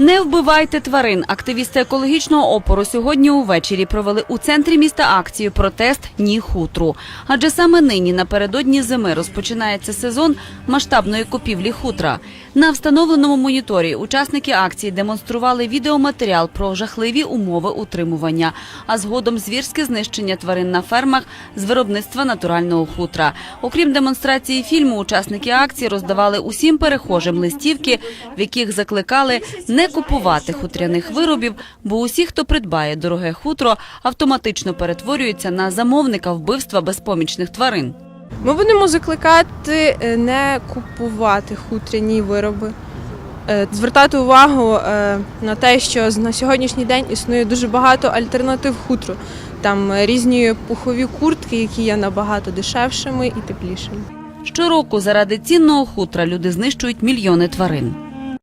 Не вбивайте тварин. Активісти екологічного опору сьогодні увечері провели у центрі міста акцію Протест Ні хутру. Адже саме нині напередодні зими розпочинається сезон масштабної купівлі хутра. На встановленому моніторі учасники акції демонстрували відеоматеріал про жахливі умови утримування, а згодом звірське знищення тварин на фермах з виробництва натурального хутра. Окрім демонстрації фільму, учасники акції роздавали усім перехожим листівки, в яких закликали не купувати хутряних виробів, бо усі, хто придбає дороге хутро, автоматично перетворюються на замовника вбивства безпомічних тварин. Ми будемо закликати е, не купувати хутряні вироби, е, звертати увагу е, на те, що на сьогоднішній день існує дуже багато альтернатив хутру. Там різні пухові куртки, які є набагато дешевшими і теплішими. Щороку заради цінного хутра люди знищують мільйони тварин.